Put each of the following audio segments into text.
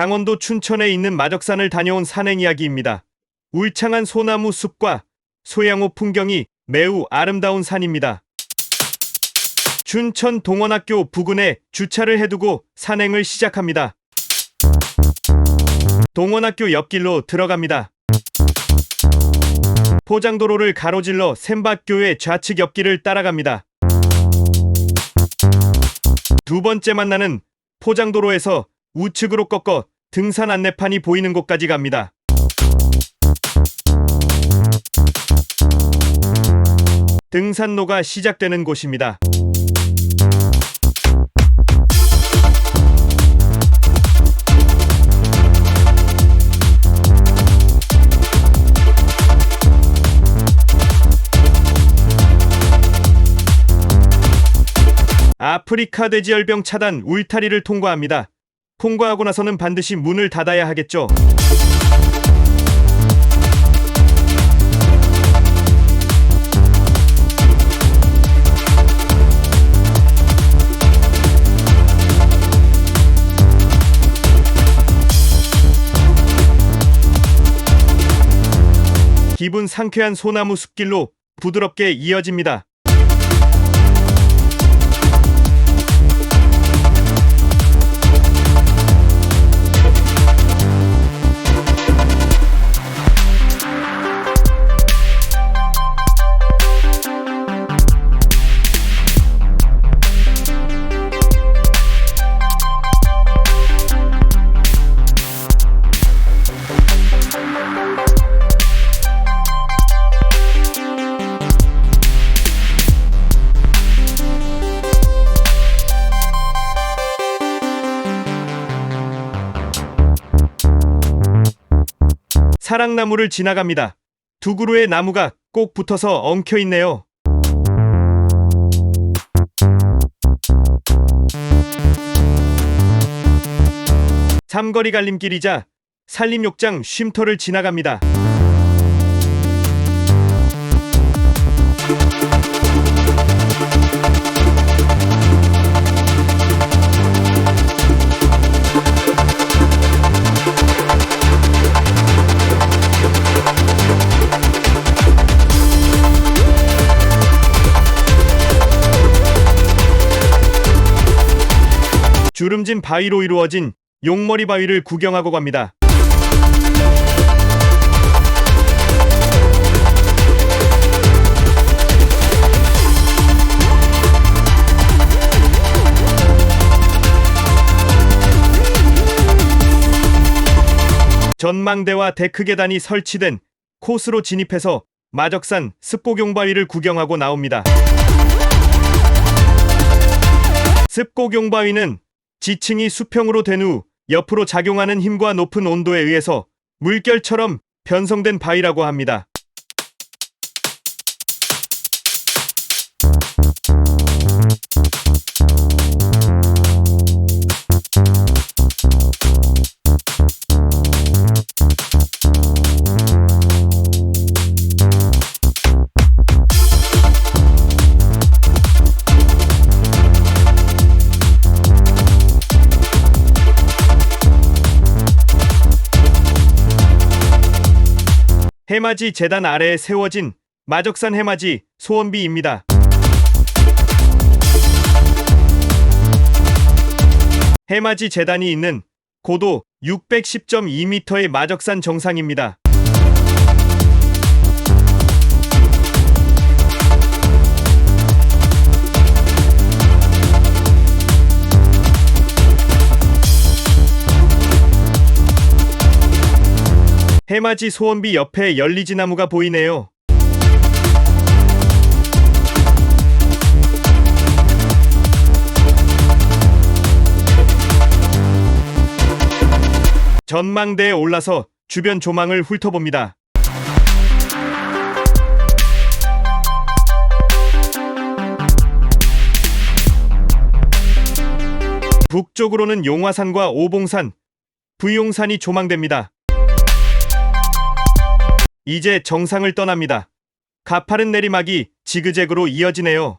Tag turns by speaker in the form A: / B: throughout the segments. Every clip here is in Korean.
A: 강원도 춘천에 있는 마적산을 다녀온 산행 이야기입니다. 울창한 소나무 숲과 소양호 풍경이 매우 아름다운 산입니다. 춘천 동원학교 부근에 주차를 해두고 산행을 시작합니다. 동원학교 옆길로 들어갑니다. 포장도로를 가로질러 샘밭교의 좌측 옆길을 따라갑니다. 두 번째 만나는 포장도로에서 우측으로 꺾어 등산 안내판이 보이는 곳까지 갑니다. 등산로가 시작되는 곳입니다. 아프리카 돼지열병 차단 울타리를 통과합니다. 통과하고 나서는 반드시 문을 닫아야 하겠죠. 기분 상쾌한 소나무 숲길로 부드럽게 이어집니다. 사랑나무를 지나갑니다. 두 그루의 나무가 꼭 붙어서 엉켜 있네요. 삼거리 갈림길이자 산림욕장 쉼터를 지나갑니다. 주름진 바위로 이루어진 용머리 바위를 구경하고 갑니다. 전망대와 데크 계단이 설치된 코스로 진입해서 마적산 습고경 바위를 구경하고 나옵니다. 습고경 바위는 지층이 수평으로 된 후 옆으로 작용하는 힘과 높은 온도에 의해서 물결처럼 변성된 바위라고 합니다. 해맞이 재단 아래에 세워진 마적산 해맞이 소원비입니다. 해맞이 재단이 있는 고도 610.2m의 마적산 정상입니다. 해맞이 소원비 옆에 열리지 나무가 보이네요. 전망대에 올라서 주변 조망을 훑어봅니다. 북쪽으로는 용화산과 오봉산, 부용산이 조망됩니다. 이제 정상을 떠납니다. 가파른 내리막이 지그재그로 이어지네요.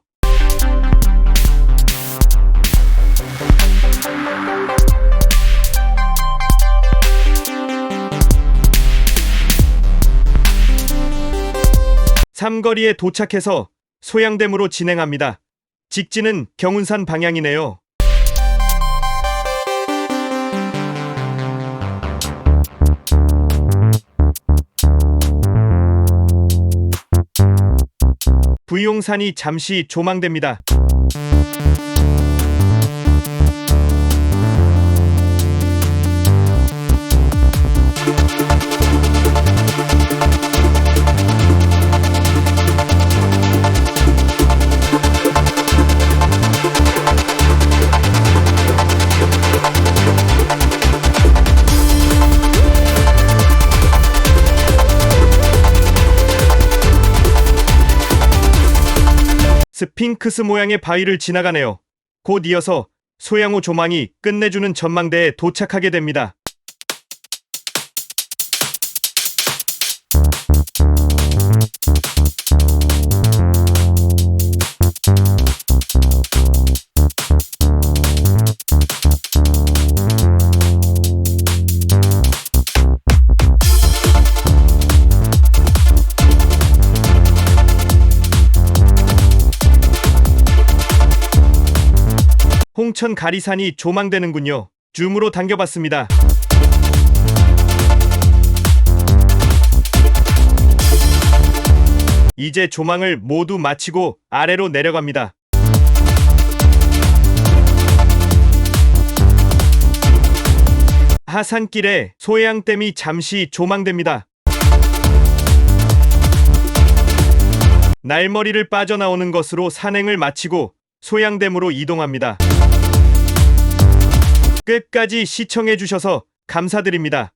A: 삼거리에 도착해서 소양댐으로 진행합니다. 직진은 경운산 방향이네요. 부용산이 잠시 조망됩니다. 스핑크스 모양의 바위를 지나가네요. 곧 이어서 소양호 조망이 끝내주는 전망대에 도착하게 됩니다. 홍천 가리산이 조망되는군요. 줌으로 당겨봤습니다. 이제 조망을 모두 마치고 아래로 내려갑니다. 하산길에 소양댐이 잠시 조망됩니다. 날머리를 빠져나오는 것으로 산행을 마치고 소양댐으로 이동합니다. 끝까지 시청해주셔서 감사드립니다.